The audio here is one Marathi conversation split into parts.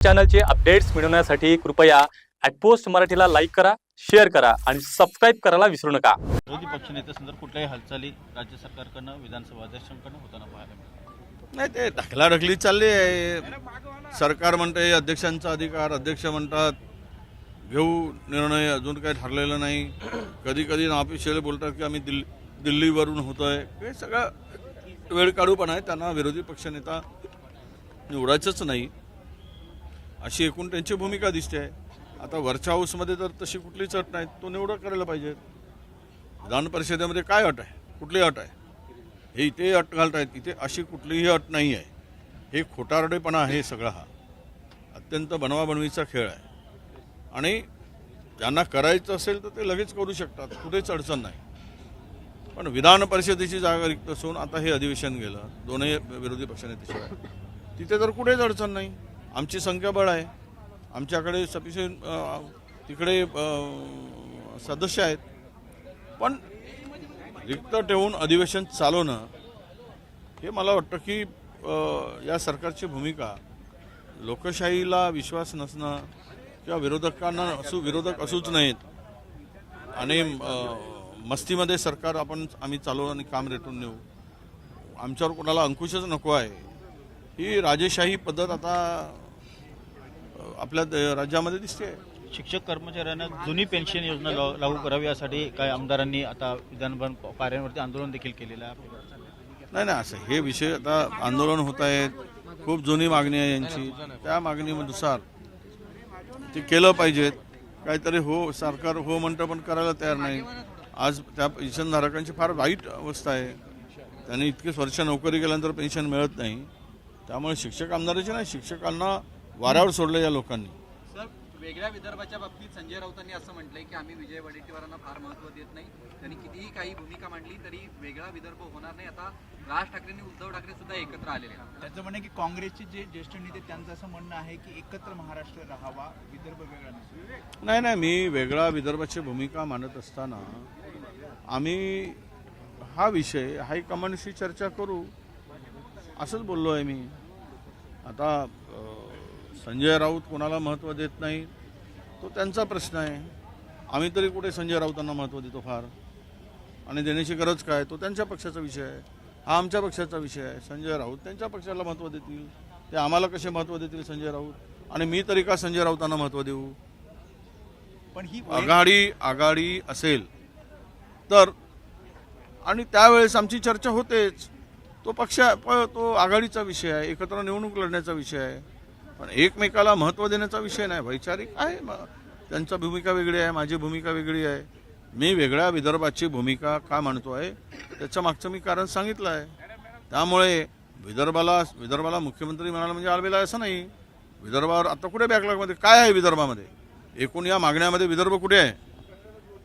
चॅनलचे अपडेट्स मिळवण्यासाठी कृपया ॲटपोस्ट मराठीला लाईक करा शेअर करा आणि सबस्क्राईब करायला विसरू नका. विरोधी पक्षनेत्यासंदर्भात कुठल्याही हालचाली राज्य सरकारकडनं विधानसभा अध्यक्षांकडनं होताना पाहायला नाही ते ढकलाढकली चालली आहे. सरकार म्हणते अध्यक्षांचा अधिकार अध्यक्ष म्हणतात घेऊ निर्णय अजून काही ठरलेलं नाही. कधी कधी ऑफिशियल बोलतात की आम्ही दिल्ली दिल्लीवरून होतो आहे हे सगळं वेळ काढूपणा आहे. त्यांना विरोधी पक्षनेता निवडायचंच नाही. अशी एकूण त्यांची भूमिका दिसते आहे. आता वरच्या हाऊसमध्ये तर तशी कुठलीच अट नाही तो निवड करायला पाहिजे. विधान परिषदेमध्ये काय अट आहे? कुठली अट आहे? हे इथे अट घालतायत इथे अशी कुठलीही अट नाही आहे. हे खोटारडेपणा आहे सगळा हा. अत्यंत बनवाबनवीचा खेळ आहे. आणि त्यांना करायचं असेल तर ते लगेच करू शकतात कुठेच अडचण नाही. पण विधान परिषदेची जागा रिक्त असून आता हे अधिवेशन गेलं दोनही विरोधी पक्षनेतेशिवाय. तिथे तर कुठेच अडचण नाही. आमची संख्याबळ आहे. आमच्याकडे सफिशियंट तिकडे सदस्य आहेत. पण रिक्त ठेवून अधिवेशन चालवणं हे मला वाटतं की या सरकारची भूमिका लोकशाहीला विश्वास नसणं किंवा विरोधकांना असू विरोधक असूच नाहीत आणि मस्तीमध्ये सरकार आपण आम्ही चालवू आणि काम रेटून नेऊ आमच्यावर कोणाला अंकुशच नको आहे. ही राजेशाही पद्धत आता आपल्या राज्यामध्ये दिसते. शिक्षक कर्मचाऱ्यांना जुनी पेन्शन योजना लागू करावी यासाठी काही आमदारांनी आता विधानभवन पाऱ्यांवरती आंदोलन देखील केलेलं आहे. नाही नाही असं हे विषय आता आंदोलन होत आहेत. खूप जुनी मागणी आहे यांची. त्या मागणीनुसार ते केलं पाहिजेत. काहीतरी हो सरकार हो म्हणतं पण करायला तयार नाही. आज त्या पेन्शनधारकांची फार वाईट अवस्था आहे. त्यांनी इतकीच वर्ष नोकरी केल्यानंतर पेन्शन मिळत नाही. त्यामुळे शिक्षक आमदाराचे नाही शिक्षकांना वाऱ्यावर सोडलं या लोकांनी. सर वेगळ्या विदर्भाच्या बाबतीत संजय राऊतांनी असं म्हटलंय की आम्ही विजय वडेट्टीवारांना फार महत्त्व देत नाही. त्यांनी कितीही काही भूमिका मांडली तरी वेगळा विदर्भ होणार नाही. आता राज ठाकरेंनी उद्धव ठाकरे सुद्धा एकत्र आलेले आहेत. त्याचं म्हणणं आहे की काँग्रेसचे जे ज्येष्ठ नेते त्यांचं असं म्हणणं आहे की एकत्र महाराष्ट्र राहावा विदर्भ वेगळा नसावा नाही नाही मी वेगळा विदर्भाची भूमिका मांडत असताना आम्ही हा विषय हायकमांडशी चर्चा करू असंच बोललो आहे मी. आता संजय राऊत कोणाला महत्त्व देत नाही तो त्यांचा प्रश्न आहे. आम्ही तरी कुठे संजय राऊतांना महत्त्व देतो फार? आणि देण्याची गरज काय? तो त्यांच्या पक्षाचा विषय आहे. हा आमच्या पक्षाचा विषय आहे. संजय राऊत त्यांच्या पक्षाला महत्त्व देतील. ते आम्हाला कसे महत्त्व देतील संजय राऊत? आणि मी तरी का संजय राऊतांना महत्त्व देऊ? पण ही आघाडी आघाडी असेल तर आणि त्यावेळेस आमची चर्चा होतेच. तो पक्ष प- तो आघाडीचा विषय आहे एकत्र निवडणूक लढण्याचा विषय आहे. पण एकमेकाला महत्त्व देण्याचा विषय नाही वैचारिक आहे. म- त्यांचा भूमिका वेगळी आहे माझी भूमिका वेगळी आहे. मी वेगळ्या विदर्भाची भूमिका का मांडतो आहे त्याच्या मागचं मी कारण सांगितलं आहे. त्यामुळे विदर्भाला विदर्भाला मुख्यमंत्री म्हणाला म्हणजे आलबेला असं नाही. विदर्भावर आता कुठे बॅकलॉगमध्ये काय आहे विदर्भामध्ये? एकूण या मागण्यामध्ये विदर्भ कुठे आहे?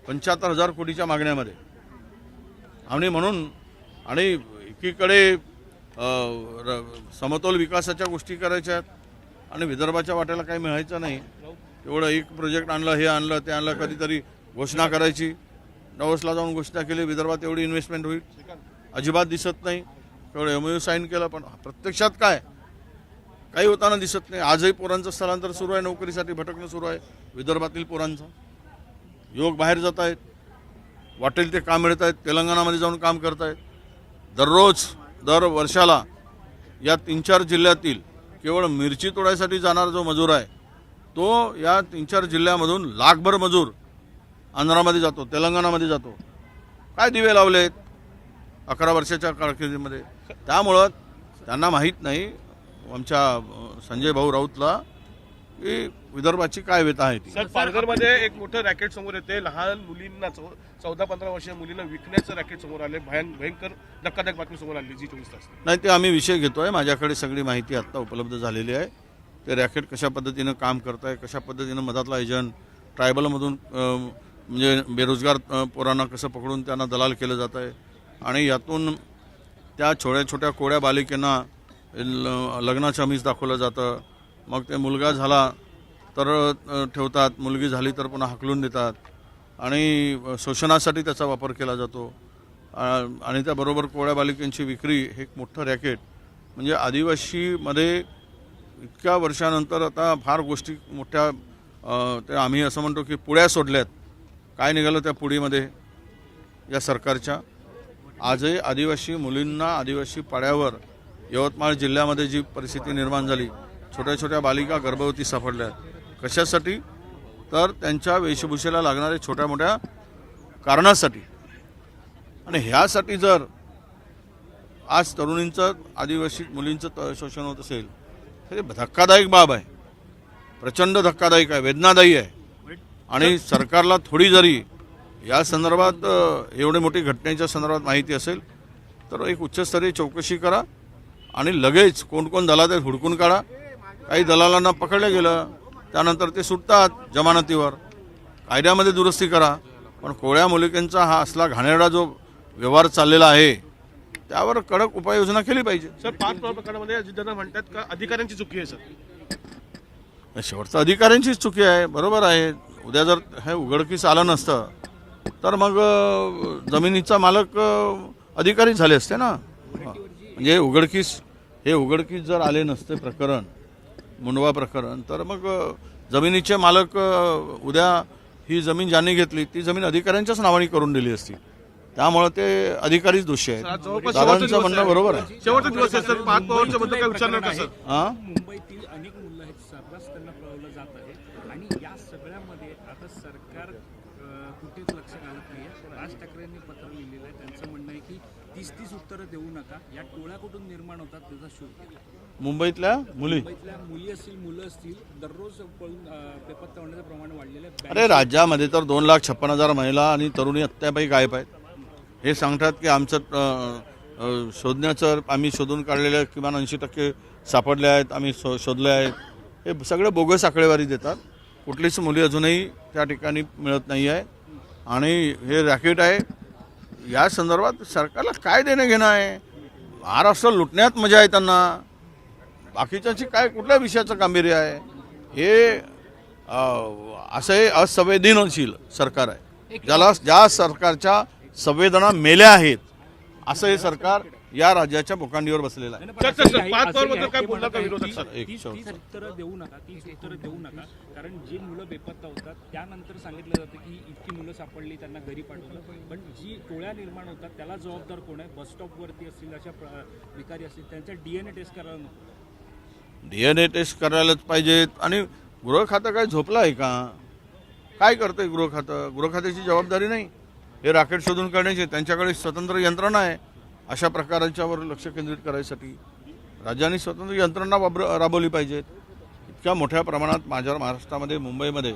पंच्याहत्तर हजार कोटीच्या मागण्यामध्ये. आणि म्हणून आणि एकीकडे र- समतोल विकासाच्या गोष्टी करायच्या आहेत आणि विदर्भाच्या वाट्याला काही मिळायचं नाही. एवढं एक प्रोजेक्ट आणलं हे आणलं ते आणलं कधीतरी घोषणा करायची. नवसला जाऊन घोषणा केली विदर्भात एवढी इन्व्हेस्टमेंट होईल. अजिबात दिसत नाही. तेवढं एम यू साईन केलं पण प्रत्यक्षात काय? काही होताना दिसत नाही. आजही पोरांचं स्थलांतर सुरू आहे नोकरीसाठी भटकणं सुरू आहे. विदर्भातील पोरांचं. योग बाहेर जात आहेत वाटेल ते काम मिळत आहेत तेलंगणामध्ये जाऊन काम करत आहेत दररोज दर वर्षाला या तीन चार जिल्ह्यातील केवळ मिरची तोडायसाठी जाणारा जो मजूर आहे तो या तीन चार जिल्ह्यामधून लाखभर मजूर आंध्रामध्ये जातो तेलंगणामध्ये जातो. काय दिवे लावलेत अकरा वर्षाच्या कारकिर्दीमध्ये त्यामुळं त्यांना माहीत नाही आमच्या संजय भाऊ राऊतला की विदर्भाची काय व्यथा आहे ती? सर पालघरमध्ये एक मोठं रॅकेट समोर येते. लहान मुलींना चौदा पंधरा वर्षीय मुलींना विकण्याचं रॅकेट समोर आले भयान भयंकर धक्कादायक बातमी समोर आली जी चोवीस तास. नाही ते आम्ही विषय घेतोय. माझ्याकडे सगळी माहिती आत्ता उपलब्ध झालेली आहे. ते रॅकेट कशा पद्धतीनं काम करत आहे कशा पद्धतीनं मधातला एजंट ट्रायबलमधून अं, म्हणजे बेरोजगार अं, पोरांना कसं पकडून त्यांना दलाल केलं जात आहे आणि यातून त्या छोट्या छोट्या कोड्या बालिकेंना ल- लग्नाचं अमीस दाखवलं जातं. मग ते मुलगा झाला तर ठेवतात मुलगी झाली तर पुन्हा हाकलून देतात. आणि शोषणासाठी त्याचा वापर केला जातो. आणि त्याबरोबर कोळ्या बालिकांची विक्री हे एक मोठं रॅकेट. म्हणजे आदिवासीमध्ये इतक्या वर्षानंतर आता फार गोष्टी मोठ्या ते आम्ही असं म्हणतो की पुळ्या सोडल्यात. काय निघालं त्या पुढीमध्ये या सरकारच्या. आजही आदिवासी मुलींना आदिवासी पाड्यावर यवतमाळ जिल्ह्यामध्ये जी परिस्थिती निर्माण झाली छोट्या छोट्या बालिका गर्भवती सापडल्या कशासाठी? तर त्यांच्या वेशभूषेला लागणाऱ्या छोट्या मोठ्या कारणासाठी. आणि ह्यासाठी जर आज तरुणींचं आदिवासी मुलींचं त शोषण होत असेल तर धक्कादायक बाब आहे. प्रचंड धक्कादायक आहे वेदनादायी आहे. आणि सरकारला थोडी जरी या संदर्भात एवढी मोठी घटनेच्या संदर्भात माहिती असेल तर एक उच्चस्तरीय चौकशी करा आणि लगेच कोण कोण दलाल हुडकून काढा. काही दलालांना पकडलं गेलं त्यानंतर ते सुटतात जमानतीवर. कायद्यामध्ये दुरुस्ती करा पण कोळ्या मुलिकांचा हा असला घाणेरडा जो व्यवहार चाललेला आहे त्यावर कडक उपाययोजना केली पाहिजे. सर पाच प्रकरणामध्ये अजितदादा म्हणतात का अधिकाऱ्यांची चुकी आहे सर? शेवटचं अधिकाऱ्यांचीच चुकी आहे बरोबर आहे. उद्या जर हे उघडकीस आलं नसतं तर मग जमिनीचा मालक अधिकारी झाले असते ना. म्हणजे उघडकीस हे उघडकीस जर आले नसते प्रकरण मुंडवा प्रकरण. तर मग जमिनीचे मालक उद्या ही जमीन ज्यांनी घेतली ती जमीन अधिकाऱ्यांच्याच नावाने करून दिली असती. त्यामुळे ते अधिकारीच दोषी आहेत. दादांचं म्हणणं. बरोबर आहे. शेवटचा दिवस आहे सर. पाच पवारच्या बद्दल काय विचारणार का सर? हां? मुंबईतील अनेक मुलं आहेत सर्रास त्यांना पळवलं जात आहे. आणि या सगळ्यामध्ये आता सरकार कुठेच लक्ष घालत नाहीये. राज ठाकरेंनी पत्र लिहिलेलं आहे. त्यांचं म्हणणं आहे की तीस तीस उत्तरं देऊ नका. या टोळ्या कुठून निर्माण होतात त्याचा शोध घ्या. मुंबईतल्या मुली. मुंबईतल्या मुली असतील मुलं असतील दररोज पळून अ, बेपत्ता होण्याचं प्रमाण वाढलेलं आहे. अरे राज्यामध्ये तर दोन लाख छप्पन हजार महिला आणि तरुणी अत्यापायी गायब आहेत. हे सांगतात की आमचं शोधण्याचं आम्ही शोधून काढलेले किमान ऐंशी टक्के सापडले आहेत आम्ही शो शोधले आहेत. हे सगळे बोगस आकडेवारी देतात. कुठलीच मुली अजूनही त्या ठिकाणी मिळत नाही आहे. आणि हे रॅकेट आहे. या संदर्भात सरकारला काय देणं घेणं आहे? महाराष्ट्र लुटण्यात मजा आहे त्यांना. बाकीच्याची काय कुठल्या विषयाचं गांभीर्य आहे? हे असं हे असंवेदनशील सरकार आहे. ज्याला ज्या सरकारच्या संवेदना मेल्या आहेत असं हे सरकार या राज्याच्या भोकांडीवर बसलेलं आहे. उत्तरं देऊ नका तीस उत्तरं देऊ नका. कारण जी मुलं बेपत्ता होतात त्यानंतर सांगितलं जातं की इतकी मुलं सापडली त्यांना घरी पाठवलं. पण जी टोळ्या निर्माण होतात त्याला जबाबदार कोण आहे? बस स्टॉपवरती असतील अशा भिकारी असतील त्यांच्या डीएनए टेस्ट करायला नको. डी एन ए टेस्ट करायलाच पाहिजेत. आणि गृह खातं काय झोपलं आहे का? काय करतंय गृह खातं गृह खात्याची जबाबदारी नाही. हे राकेट शोधून काढण्याची त्यांच्याकडे स्वतंत्र यंत्रणा आहे. अशा प्रकारांच्यावर लक्ष केंद्रित करायसाठी राज्यांनी स्वतंत्र यंत्रणा वाबर राबवली पाहिजेत. इतक्या मोठ्या प्रमाणात माझ्या महाराष्ट्रामध्ये मुंबईमध्ये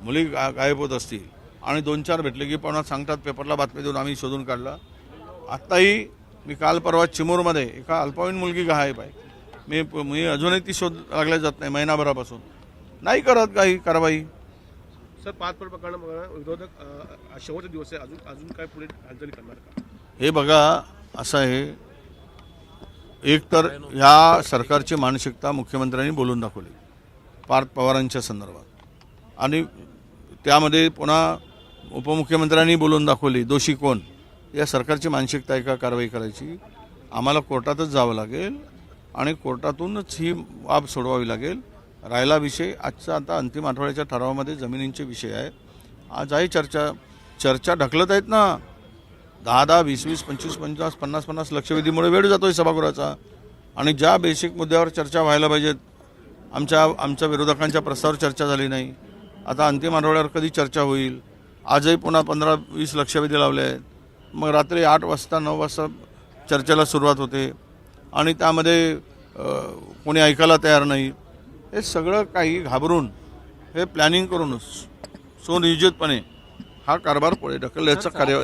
मुली गा गायब होत असतील. आणि दोन चार भेटले की पण सांगतात पेपरला बातमी देऊन आम्ही शोधून काढलं. आत्ताही मी काल परवा चिमूरमध्ये एका अल्पवयीन मुलगी गायब आहे. मी मी अजूनही ती शोध लागल्या जात नाही महिनाभरापासून. नाही करत काही कारवाई. सर पाच प्रकरणामध्ये विरोधक अं, शेवटचा दिवस आहे. अजून अजून काय पुढे हालचाली करणार का? हे बघा असं आहे. एक तर ह्या सरकारची मानसिकता मुख्यमंत्र्यांनी बोलून दाखवली पार्थ पवारांच्या संदर्भात. आणि त्यामध्ये पुन्हा उपमुख्यमंत्र्यांनी बोलून दाखवली दोषी कोण? या सरकारची मानसिकता आहे का कारवाई करायची? आम्हाला कोर्टातच जावं लागेल. आणि कोर्टातूनच ही बाब सोडवावी लागेल. राहिला विषय. आजचा आता अंतिम आठवड्याच्या ठरावामध्ये जमिनींचे विषय आहे. आज आहे चर्चा चर्चा ढकलत आहेत ना? दहा दहा वीस वीस पंचवीस पंचवीस पन्नास पन्नास लक्षवेधीमुळे वेळ जातो आहे सभागृहाचा. आणि ज्या बेसिक मुद्द्यावर चर्चा व्हायला पाहिजेत आमच्या आमच्या विरोधकांच्या प्रस्तावावर चर्चा झाली नाही. आता अंतिम आठवड्यावर कधी चर्चा होईल? आजही पुन्हा पंधरा वीस लक्षवेधी लावले आहेत. मग रात्री आठ वाजता नऊ वाजता चर्चेला सुरुवात होते. आणि त्यामध्ये कोणी ऐकायला तयार नाही. हे सगळं काही घाबरून हे प्लॅनिंग करूनच सुनियोजितपणे हा कारभार पुढे ढकलण्याचा कार्य